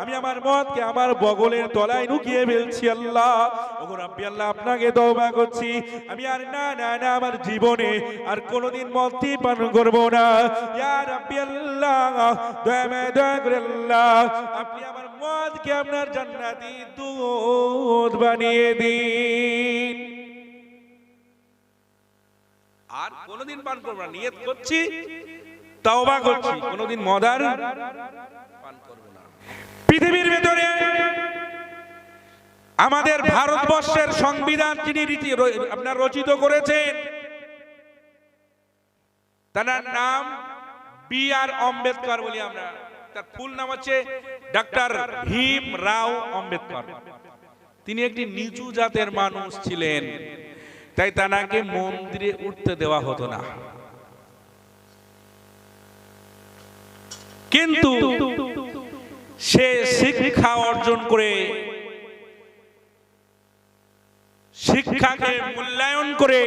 আমি আমার মতকে আমার বগলের তলায় লুকিয়ে ফেলছি আল্লাহ। আল্লাহ আপনাকে তওবা করছি। আমি আর না না না, আমার জীবনে আর কোনোদিন মদটি পান করব না। ইয়া রাব্বি আপনি আমার মদকে আপনার জান্নাতি দুধ বানিয়ে দিন। আর কোনোদিন পান করব না, নিয়ত করছি, তওবা করছি, কোনোদিন মদার পান করব না। পৃথিবীর ভেতরে আমাদের ভারতবর্ষের সংবিধান যিনি রীতি- আপনার রচিত করেছেন, তার নাম বি আর আম্বেদকর বলি আমরা তার ফুল নাম হচ্ছে ডক্টর ভীম রাও আম্বেদকর। তিনি একটি নিচু জাতের মানুষ ছিলেন, তাই তানাকে মন্দিরে উঠতে দেওয়া হতো না। কিন্তু সে শিক্ষা অর্জন করে, শিক্ষাকে মূল্যায়ন করে,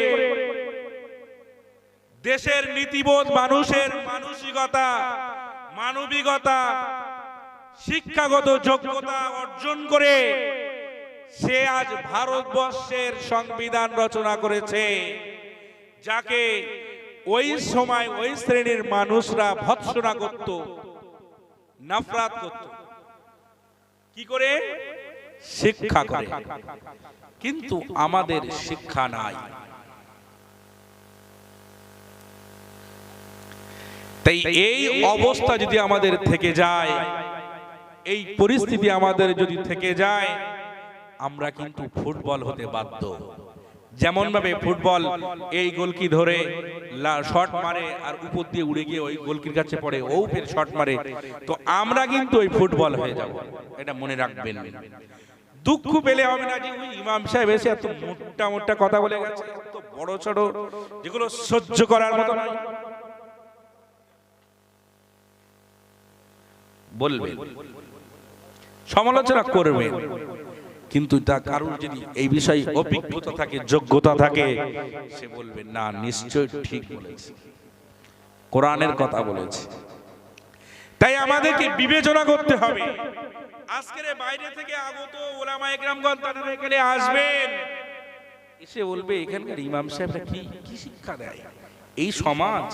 দেশের নীতিবোধ মানুষের মানসিকতা মানবিকতা, শিক্ষাগত যোগ্যতা অর্জন করে সে আজ ভারতবর্ষের সংবিধান রচনা করেছে, যাকে ওই সময় ওই শ্রেণির মানুষরা ভৎসনা করত, নফরাত করত। কি করে? শিক্ষা করে। কিন্তু আমাদের শিক্ষা নাই। তাই এই অবস্থা যদি আমাদের থেকে যায় এই পরিস্থিতি আমাদের যদি থেকে যায় আমরা কিন্তু ফুটবল হতে বাধ্য। যেমন ভাবে ফুটবল এই গোলকি ধরে শট মারে আর উপর দিয়ে উড়ে গিয়ে ওই গোলকির কাছে পড়ে ও ফের শট মারে। তো আমরা কিন্তু ওই ফুটবল হয়ে যাব। এটা মনে রাখবেন। দুঃখ পেলে হবে না যে ইমাম সাহেব এসে এত মোটা মোটা কথা বলে গেছে এত বড় ছোট যেগুলো সহ্য করার মতো নয়। বলবেন সমালোচনা করবেন কিন্তু তা কারোর যদি এই বিষয়ে অভিজ্ঞতা থাকে যোগ্যতা থাকে সে বলবে না নিশ্চয় ঠিক বলেছে। কোরআনের কথা বলেছে। তাই আমাদেরকে বিবেচনা করতে হবে। আজকের বাইরে থেকে আগত ওলামা একরামগণ তারা এখানে আসবেন। এসে বলবে এখানকার ইমাম সাহেবরা কি কি শিক্ষা দেয়? এই সমাজ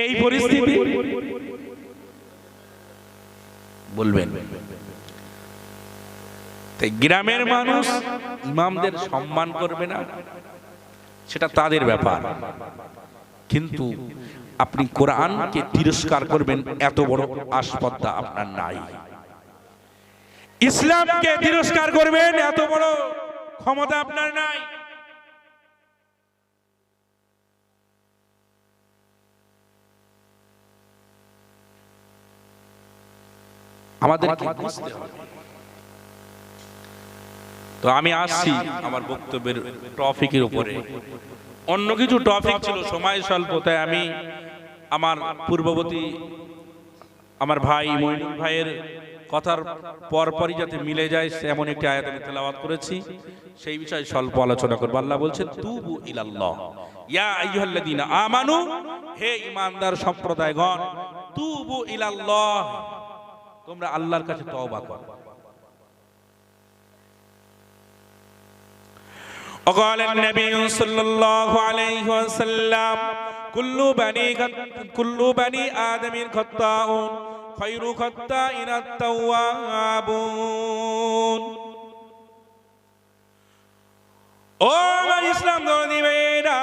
এই পরিস্থিতি? বলবেন। গ্রামের মানুষ ইমামদের সম্মান করবে না, সেটা তাদের ব্যাপার। কিন্তু আপনি কোরআনকে তিরস্কার করবেন, এত বড় আসপদ্দা আপনার নাই। ইসলামকে তিরস্কার করবেন, এত বড় ক্ষমতা আপনার নাই। আমাদেরকে বুঝতে হবে তো আমি আসছি আমার বক্তব্যের টপিকের উপরে। অন্য কিছু টপিক ছিল সময় স্বল্প তাই আমি আমার পূর্ববর্তী আমার ভাই মইনুল ভাইয়ের কথার পরপরই যাতে মিলে যায় এমন একটি আয়াত আমি তেলাওয়াত করেছি। সেই বিষয়ে স্বল্প আলোচনা করব। আল্লাহ বলছেন তুবু ইলাল্লাহ। ইয়া আইয়ুহাল্লাযীনা আমানু হে ঈমানদার সম্প্রদায়গণ তুবু ইলাল্লাহ। তোমরা আল্লাহর কাছে তওবা করো وقال النبي صلى الله عليه وسلم كل بني كل بني آدم خطاء خير خطائن التوابون ও আমার ইসলাম ধর্মী মেয়েরা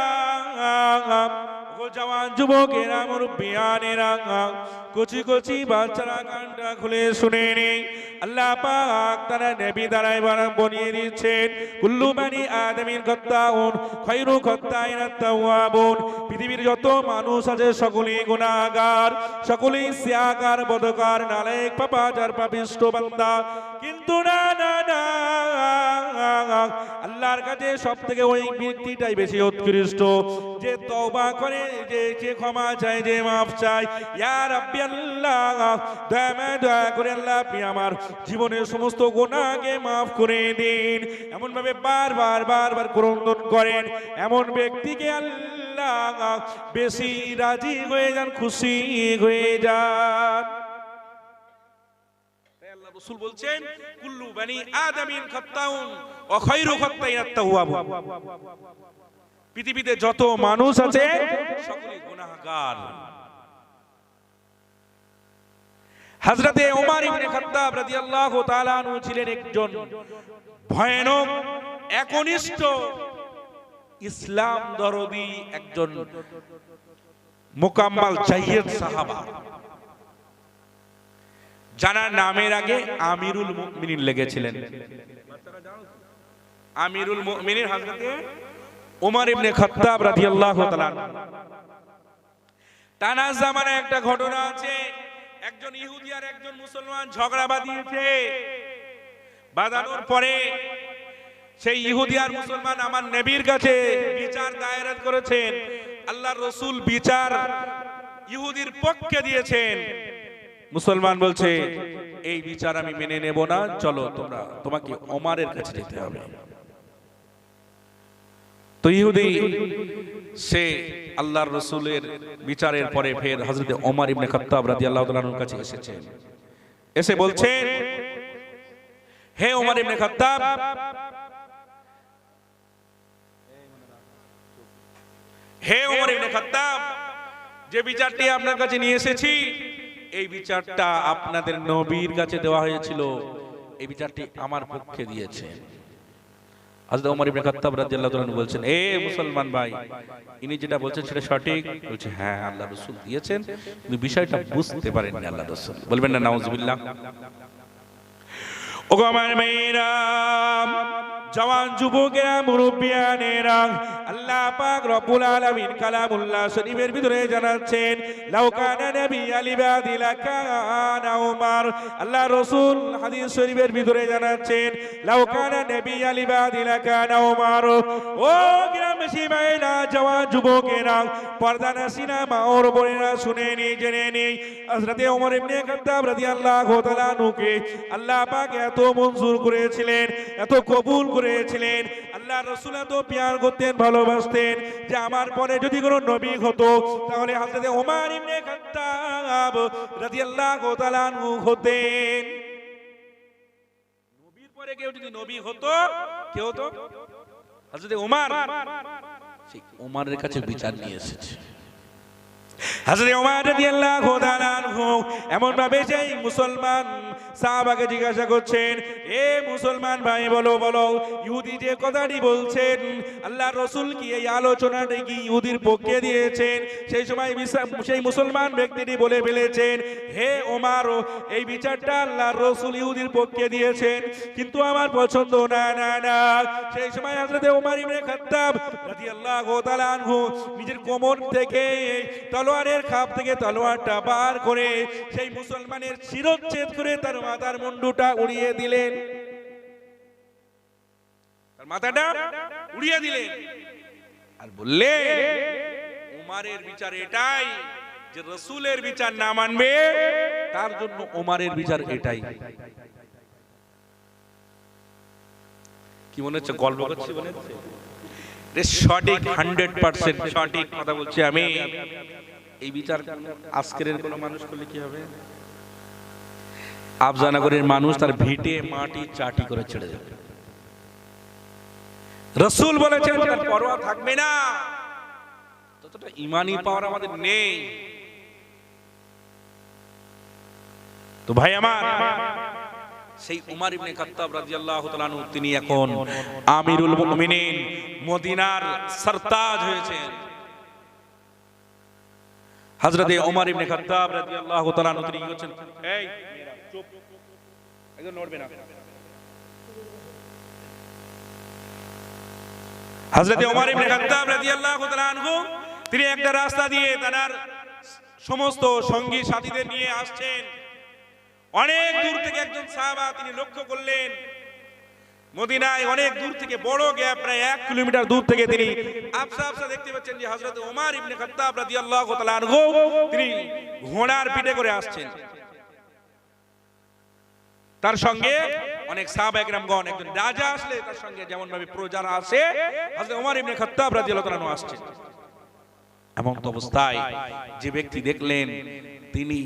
ও জওয়ান যুবকেরা, মুরব্বিয়ানেরা, কচি কচি বাচ্চারা কানটা খুলে শুনে নেই আল্লাহ পাক তারা নবী দ্বারাই বনিয়ে দিচ্ছেন। কুল্লু বানি আদমিন কত্তাউন, খৈরু কত্তাইন তাওয়াবুন পৃথিবীর যত মানুষ আছে, সকলেই গুনাহগার, সকলেই সিয়াকার বদকার নালায়েক পাপাচার, পাপিষ্ট বান্দা। কিন্তু না না না আল্লাহর কাছে সব থেকে ওই ব্যক্তিটাই বেশি উৎকৃষ্ট। যে তওবা করে, যে যে ক্ষমা চায়, যে মাফ চায়। ইয়া রাব্বি আল্লাহ, দয়া দয়া করে আল্লাহ, আপনি আমার জীবনের সমস্ত গুনাহকে মাফ করে দিন। এমন ভাবে বারবার বারবার ক্রন্দন করেন। এমন ব্যক্তিকে আল্লাহ বেশি রাজি হয়ে যান, খুশি হয়ে যান। রাসূল বলছেন, কুল্লু বানি আদামিন ওয়া খায়রু খাত্তাইন আত-তাওয়াবুন পৃথিবীতে যত মানুষ আছে, সকলেই গুনাহগার। হযরতে ওমর ইবনে খাত্তাব রাদিয়াল্লাহু তাআলা আনহু ছিলেন একজন ভয়ানক, একনিষ্ঠ ইসলাম দরদি একজন মোকাম্মাল জাইয়েদ সাহাবা। জানার নামের আগে আমিরুল মুমিনিন লেগেছিলেন। আমিরুল মুমিনিন হযরতে ওমর ইবনে খাত্তাব রাদিয়াল্লাহু তাআলা টানা জামানায় একটা ঘটনা আছে। একজন ইহুদি আর একজন মুসলমান ঝগড়া বাঁধিয়েছে। বাঁধানোর পরে সেই ইহুদি আর মুসলমান আমার নবীর কাছে বিচার দায়েরাত করেছেন। আল্লাহর রসুল বিচার ইহুদির পক্ষে দিয়েছেন। মুসলমান বলছে, এই বিচার আমি মেনে নেব না, চলো তোমরা, তোমাকে ওমারের কাছে যেতে হবে। তো ইহুদি, সে আল্লাহর রসুলের বিচারের পরে ফের হজরত ওমর ইবনে খাত্তাব রাদিয়াল্লাহু তাআলার কাছে এসেছেন এসে বলছেন হে ওমর ইবনে খাত্তাব, হে ওমর ইবনে খাত্তাব, যে বিচারটি আপনার কাছে নিয়ে এসেছি এই বিচারটা আপনাদের নবীর কাছে দেওয়া হয়েছিল। এই বিচারটি আমার পক্ষে দিয়েছে। তাআলা বলছেন, এ মুসলমান ভাই, ইনি যেটা বলছেন সেটা সঠিক? হ্যাঁ আল্লাহ রাসূল দিয়েছেন। বিষয়টা বুঝতে আল্লাহ রাসূল। বলবেন না জওয়ান যুবকেরা মুরব্বিয়ানেরা আল্লাহ পাক রব্বুল আলামিন কালামুল্লাহ শরীফের ভিতরে জানাচ্ছেন লাউকানা নবী আলিবাদি লাকানা উমর। আল্লাহ রাসূল হাদিস শরীফের ভিতরে জানাচ্ছেন লাউকানা নবী আলিবাদি লাকানা উমর। ও গ্রামবাসী ভাইরা জওয়ান যুবকেরা, পর্দা নাসিনা মা ওর বোনেরা, শুনে নি জেনে নি হযরতে ওমর ইবনে খাত্তাব রাদিয়াল্লাহু তাআলা নুকে আল্লাহ পাক এত মঞ্জুর করেছিলেন, এত কবুল করেছিলেন। আল্লাহ রসুল এত পেয়ার করতেন ভালোবাসতেন যে আমার পরে যদি কোনো নবী হতো তাহলে ওমর ইবনে খাত্তাব রাদিয়াল্লাহু তাআলা আনহু হতেন। নবীর পরে কেউ যদি নবী হতো কে হতো? ওমর। সেই ওমরের কাছে বিচার নিয়ে এসেছে। ওমর রাদিয়াল্লাহু তাআলা আনহু এমন ভাবে সেই মুসলমান সাহাবাকে জিজ্ঞাসা করছেন, এ মুসলমান ভাই, বলো বলো, ইহুদি যে কথাটি বলছেন আল্লাহ রসুল কি এই আলোচনাটি কি ইহুদির পক্ষে দিয়েছেন? সেই সময় সেই মুসলমান ব্যক্তিটি বলে ফেলেছেন, হে ওমার, এই বিচারটা আল্লাহ রসুল ইহুদির পক্ষে দিয়েছেন, কিন্তু আমার পছন্দ, না না না। সেই সময় হযরতে ওমার ইবনে খাত্তাব রাদিয়াল্লাহু তাআলা নিজের কোমর থেকে তলোয়ারের খাপ থেকে তলোয়ারটা বার করে সেই মুসলমানের শিরচ্ছেদ করে তার মাথার মুন্ডুটা উড়িয়ে দিলেন। তার মাথাটা উড়িয়ে দিলেন। আর বললে ওমারের বিচার এটাই যে রসুলের বিচার না মানবে, তার জন্য ওমারের বিচার এটাই। কি মনে হচ্ছে, গল্প করছি মনে সঠিক হান্ড্রেড পার্সেন্ট, সঠিক কথা বলছি আমি। এই বিচার আজকের কোনো মানুষ করলে কি হবে? আফজানগরের মানুষ তার ভিটে, মাটি, চাটি করে ছেড়ে যাবে রসুল বলেছেন পরোয়া থাকবে না। ততটা ইমানি পাওয়ার আমাদের নেই। তো ভাই আমার, সেই উমার ইবনে খাত্তাব রাদিয়াল্লাহু তাআলা তিনি এখন আমিরুল মুমিনিন, মদিনার সরতাজ হয়েছেন। হযরতে ওমর ইবনে খাত্তাব রাদিয়াল্লাহু তাআলা তিনি করছেন? এই চুপ। একদম নড়বে না। হযরতে ওমর ইবনে খাত্তাব রাদিয়াল্লাহু তাআলা আনহু তিনি একটা রাস্তা দিয়ে তার সমস্ত সঙ্গী সাথীদের নিয়ে আসছেন। অনেক দূর থেকে একজন সাহাবা তিনি লক্ষ্য করলেন। মদিনায় অনেক দূর থেকে বড় গ্যাপ প্রায় এক কিলোমিটার দূর থেকে তিনি আফসা আফসা দেখতে পাচ্ছেন যে হযরত ওমর ইবনে খাত্তাব রাদিয়াল্লাহু তাআলা আনহু তিনি ঘোড়ার পিঠে করে আসছেন। তার সঙ্গে অনেক সাহাবা একজন রাজা আসলে তার সঙ্গে যেমন ভাবে প্রজারা আসে, হযরত ওমর ইবনে খাত্তাব রাদিয়াল্লাহু তাআলা আসছেন। এমন অবস্থায় যে ব্যক্তি দেখলেন তিনি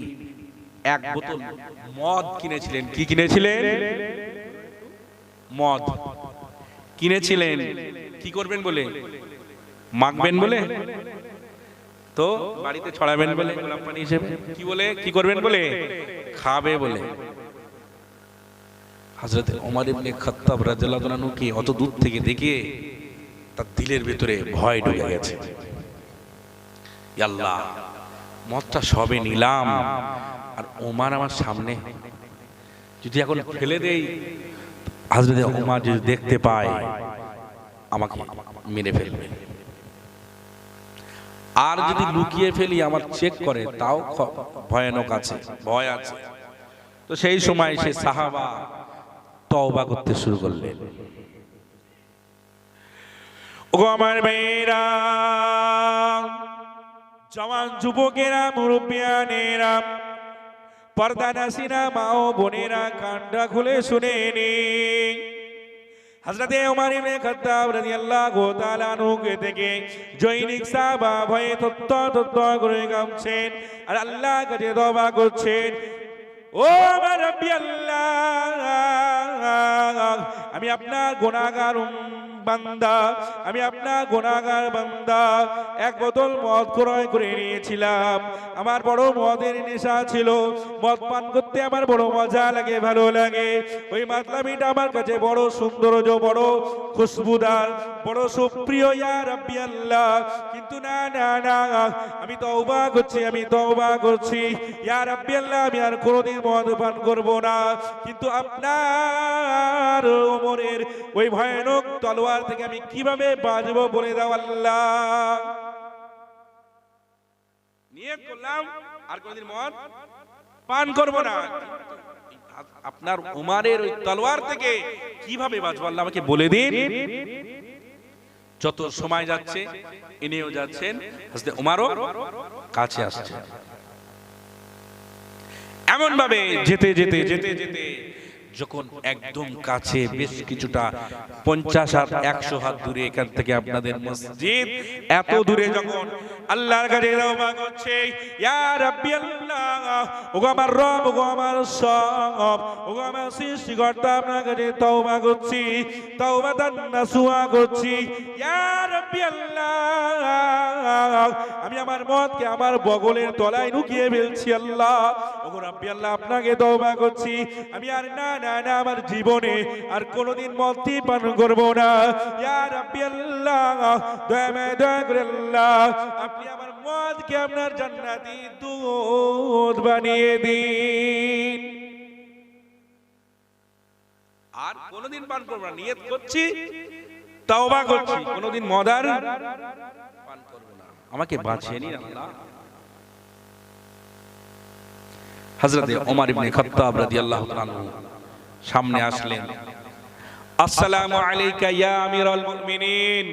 এক বোতল মদ কিনেছিলেন। কি কিনেছিলেন? মদ। কিনেছিলেন। কি করবেন বলে? মাখবেন বলে? তো বাড়িতে ছড়াবেন বলে গোলাপ পানি হিসেবে। কি বলে? কি করবেন বলে? খাবে বলে। হযরত ওমর ইবনে খাত্তাব রাদিয়াল্লাহু তাআলা কি অত দূর থেকে দেখে তার দিলের ভিতরে ভয় ঢুকে গেছে। আল্লাহ, মদটা সবে নিলাম। আর ওমার আমার সামনে যদি এখন ফেলে দেই হাজরত ওমার যদি দেখতে পায়, আমাকে মেরে ফেলবে। আর যদি লুকিয়ে ফেলি, আমার চেক করে, তাও ভয়ানক আছে, ভয় আছে। তো সেই সময় সে সাহাবা তওবা করতে শুরু করলেন। ও আমার মেয়েরা, জওয়ান যুবকেরা মুরব্বিয়ানেরা পর্দা নাসিনা মা ও বোনেরা কান্ডা খুলে শুনে নি হযরতে ওমর ইবনে খাত্তাব রাদিয়াল্লাহু তাআলা আনহুকে থেকে জৈনিক সাহাবা ভয়ে তত্ত্ব তত্ত্ব করে গামছেন আর আল্লাহ কাছে তওবা করছেন। ও আমার আমি আপনার গুনাহগার বান্দা, আমি আপনার গুনাহগার বান্দা। এক বোতল মদ ক্রয় করে নিয়েছিলাম। আমার বড় মদের নেশা ছিল। মদ পান করতে আমার বড় মজা লাগে, ভালো লাগে। ওই মাতলামিটা আমার কাছে বড় সৌন্দর্য, বড় খুশবুদার, বড় সুপ্রিয়, ইয়া রাব্বি আল্লাহ। কিন্তু না না না, আমি তওবা করছি, আমি তওবা করছি। ইয়া রাব্বি আল্লাহ, আমি আর কোনোদিন মদ পান করব না। কিন্তু আপনার ওমরের ওই ভয়ানক তলোয়ার থেকে আমি কীভাবে বাঁচবো বলে দাও আল্লাহ। নিয়ত করলাম, আর কোনোদিন মদ? পান করব না। আপনার উমারের ওই তলোয়ার থেকে কীভাবে বাঁচবো আল্লাহ আমাকে বলে দিন। যত সময় যাচ্ছে, ইনিও যাচ্ছেন হাসতে উমারও কাছে আসছে। এমন ভাবে যেতে যেতে যেতে যেতে যখন একদম কাছে বেশ কিছুটা পঞ্চাশ হাত, একশো হাত দূরে এখান থেকে আপনাদের মসজিদ, এত দূরে যখন আল্লাহর কাছে করছে আমার আমার সব করছি, তওবা করছি আমি আমার মতকে আমার বগলের তলায় লুকিয়ে ফেলছি আল্লাহ আল্লাহ আপনাকে তওবা করছি। আমি আর না না না, আমার জীবনে আর কোনোদিন মদটি পান করব না। ইয়া রাব্বি আল্লাহ, দয়া মায়া আপনি আমার মদকে আপনার জান্নাতি দুধ বানিয়ে দিন। আর কোনোদিন পান করব না, নিয়ত করছি, তওবা করছি, কোনোদিন মদার পান করব না। আমাকে বাঁচিয়ে নিন আল্লাহ। হযরত ওমর ইবনে খাত্তাব রাদিয়াল্লাহু তাআলা সামনে আসলেন। আসসালামু আলাইকা ইয়া আমিরাল মুমিনিন।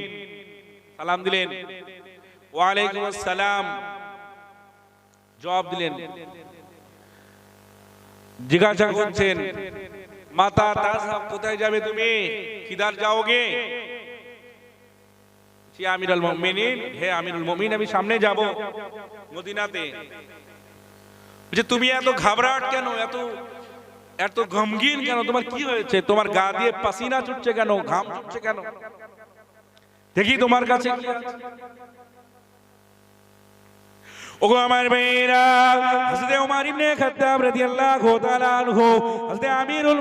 সালাম দিলেন। ওয়া আলাইকুম আসসালাম। জবাব দিলেন। জিজ্ঞাসা করছেন মাতা তাজহাব কোথায় যাবে তুমি? কিদার যাওগে আমিরুল মুমিনিন হে আমিরুল মুমিন আমি সামনে যাব মদিনাতে। যে তুমি এত ঘাবড়াট কেন? এত এত গমগিন কেন? তোমার কি হয়েছে? তোমার গা দিয়ে পাসিনা ছুটছে কেন? ঘাম ছুটছে কেন? দেখি তোমার কাছে আমিরুল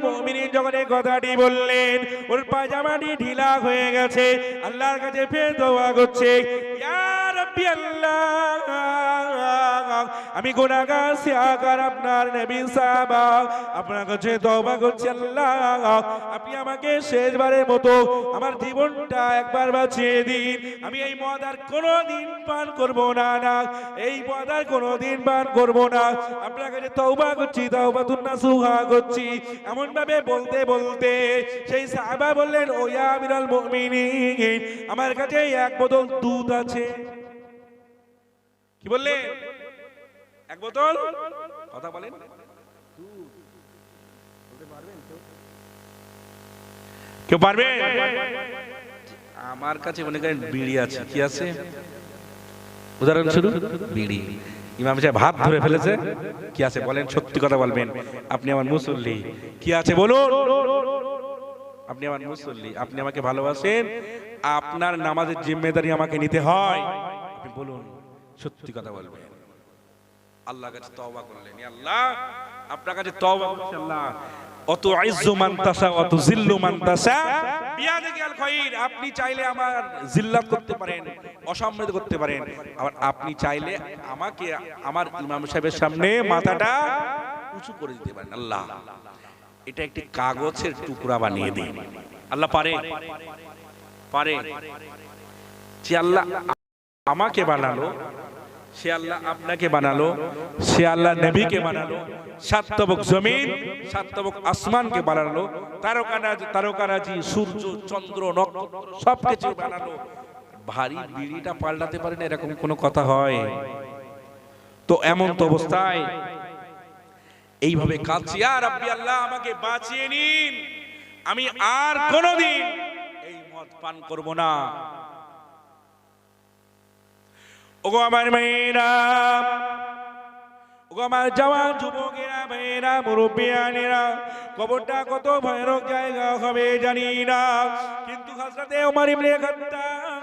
বললেন, ওর পাজামাটি ঢিলা হয়ে গেছে, আল্লাহর কাছে ফের দোয়া করছে আল্লাহ। আমি গুনাহগার সিয়াকার আপনার নবী সাহাবা। আপনার কাছে তওবা করছি আল্লাহ, আপনি আমাকে শেষবারের মতো আমার জীবনটা একবার বাঁচিয়ে দিন। আমি এই মদ আর কোনো দিন পান করব না না। এই মদ আর কোনো দিন পান করব না। আপনার কাছে তওবা করছি, তওবাতুন নাসুহা করছি এমন ভাবে বলতে বলতে সেই সাহাবা বললেন, ও ইয়া আমিরাল মুমিনিন, আমার কাছে এক বোতল দুধ আছে। কি বললেন এক বোতল? কথা বলেন। কেউ পারবে? আমার কাছে মনে করেন বিড়ি আছে। কি আছে? উদাহরণস্বরূপ বিড়ি। ইমাম সাহেব ভাত ধরে ফেলেছে। কি আছে বলেন সত্যি কথা বলবেন। আপনি আমার মুসল্লি। কি আছে বলুন? আপনি আমার মুসল্লি। আপনি আমাকে ভালোবাসেন। আপনার নামাজের জিম্মেদারি আমাকে নিতে হয়। আপনি বলুন। সত্যি কথা বলবেন আল্লাহ কাছে তওবা করলেন। আল্লাহ, আপনার কাছে তওবা করছি আল্লাহ অত আইজ্জু মান তাসা অত জিল্লু মান তাসা বিয়াদিকে আল খাইর আপনি চাইলে আমার জিল্লাত করতে পারেন অসম্মানিত করতে পারেন। আবার আপনি চাইলে আমাকে, আমার ইমাম সাহেবের সামনে মাথাটা উঁচু করে দিতে পারেন। আল্লাহ, এটা একটি কাগজের টুকরা বানিয়ে দিন। আল্লাহ পারে? পারে। যে আল্লাহ আমাকে বানালো সে আল্লাহ আপনাকে বানালো, সে আল্লাহ নবীকে বানালো সাতবক জমিন সাতবক আসমানকে বানালো, তারকারাজি তারকারাজি, সূর্য, চন্দ্র, নক্ষত্র সবকিছু বানালো। ভারী বিড়িটা পাল্টাতে পারে না এরকম কোনো কথা হয়। তো এমন তো অবস্থায় এইভাবে কাঁদছি আর আপনি আল্লাহ, আমাকে বাঁচিয়ে নিন। আমি আর কোনোদিন এই মদ পান করব না। ওগো আমার মেয়েরা ওগো আমার জওয়ান যুবকেরা মেয়েরা মুরব্বিয়ানেরা কবরটা কত ভয়ানক জায়গা হবে জানি না কিন্তু হযরতে ওমর ইবনে খাত্তাব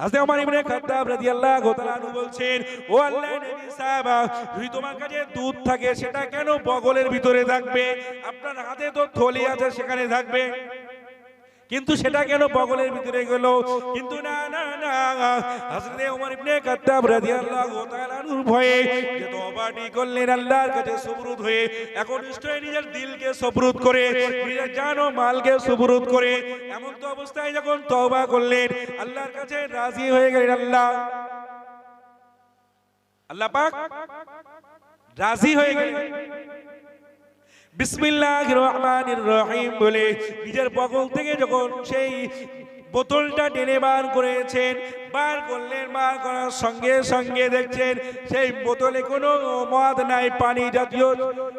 হাজরত আমার ইবনে খাত্তাব রাদিয়াল্লাহু তাআলা আনহু বলছেন, ও আল্লাহর নবী সাহাবা, যদি তোমার কাছে দুধ থাকে, সেটা কেন বগলের ভিতরে থাকবে? আপনার হাতে তো থলি আছে, সেখানে থাকবে? কিন্তু সেটা কেন বগলের ভিতরে গেল? কিন্তু না না না। হযরত ওমর ইবনে খাত্তাব রাদিয়াল্লাহু তাআলা ভয়ে যে তওবাটি করলেন আল্লাহর কাছে সুবরুদ হয়ে, এখন নিশ্চয়ই নিজের দিলকে সুবরুদ করে, নিজের জান ও মালকে সুবরুদ করে, এমন তো অবস্থায় যখন তওবা করলেন, আল্লাহর কাছে রাজি হয়ে গেলেন আল্লাহ। আল্লাহ পাক রাজি হয়ে গেলেন। বিসমিল্লাহির রহমানির রহিম বলে নিজের বগল থেকে যখন সেই বোতলটা টেনে বার করেছেন, বার করলেন, বার করার সঙ্গে সঙ্গে দেখছেন সেই বোতলে কোনো মদ নাই, পানি জাতীয়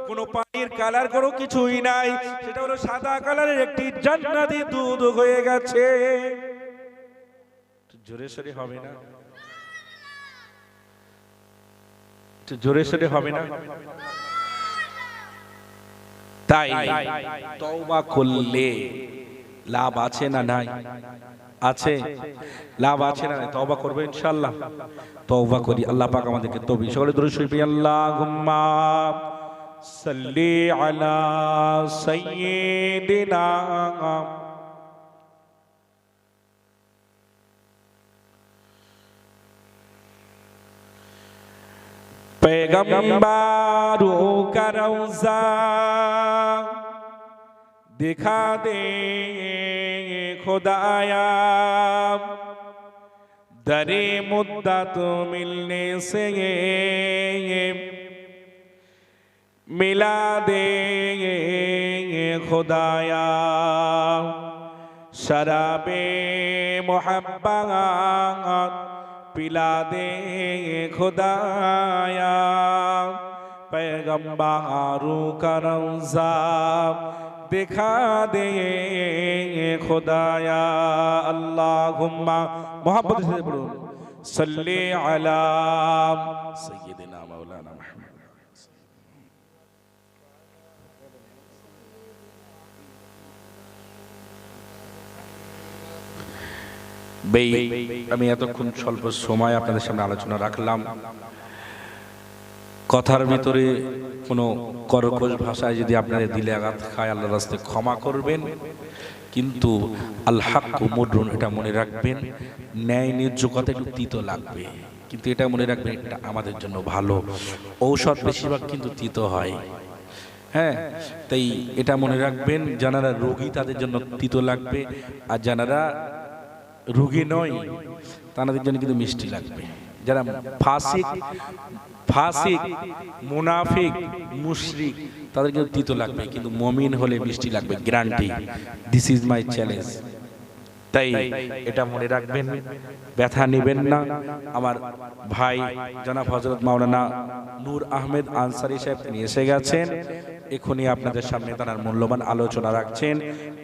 কোনো পানির কালার কোনো কিছুই নাই। সেটা হলো সাদা কালারের একটি জান্নাতি দুধ হয়ে গেছে। জোরে সরে হবে না? জোরে সরে হবে না? তাই তওবা করলে লাভ আছে না নাই? আছে। লাভ আছে না নাই? তওবা করবে ইনশাআল্লাহ। তওবা করি। আল্লাহ পাক আমাদেরকে তৌফিক সকলে দরুদ শরীফ আল্লাহুম্মা সাল্লি আলা সাইয়্যিদিনা पैगंबारों का रौजा दिखा दे खुदाया दरे मुद्दत मिलने से मिला दे खुदाया शराबे मोहब्बत पिला दे खुदाया। पैगम्बारू का रौजा दिखा दे खुदाया। अल्लाह मोहब्बत से बोलो। सल्ले अला सैदिना मौलाना मुहम्मद বেই আমি এতক্ষণ স্বল্প সময় আপনাদের সামনে আলোচনা রাখলাম। কথার ভিতরে কোনো করকশ ভাষায় যদি আপনাদের দিলে আঘাত খায় আল্লাহ রাস্তায় ক্ষমা করবেন। কিন্তু আল্লাহ মুদ্রুন, এটা মনে রাখবেন, ন্যায় ন্যায্য কথা একটু তিতো লাগবে। কিন্তু এটা মনে রাখবেন, এটা আমাদের জন্য ভালো। ঔষধ বেশিরভাগ কিন্তু তিতো হয়। হ্যাঁ তাই এটা মনে রাখবেন, যারা রোগী তাদের জন্য তিতো লাগবে, আর যারা রুগী নয় তাদের জন্য কিন্তু মিষ্টি লাগবে। যারা ফাসিক ফাসিক, মুনাফিক, মুশরিক, তাদের কিন্তু তিতো লাগবে, কিন্তু মমিন হলে মিষ্টি লাগবে guarantee this is my challenge তাই এটা মনে রাখবেন, ব্যথা নেবেন না। আমার ভাই জনাব হজরত মাওলানা নূর আহমেদ আনসারি সাহেব তিনি এসে গেছেন। এখনই আপনাদের সামনে তার মূল্যবান আলোচনা রাখছেন।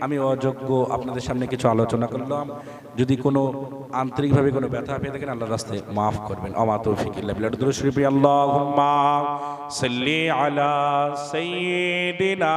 আমি অযোগ্য, আপনাদের সামনে কিছু আলোচনা করলাম। যদি কোনো আন্তরিকভাবে কোনো ব্যথা পেয়ে থাকেন আল্লাহ রাস্তায় মাফ করবেন। অমা তৌফিক সাল্লি আলা সাইয়্যিদিনা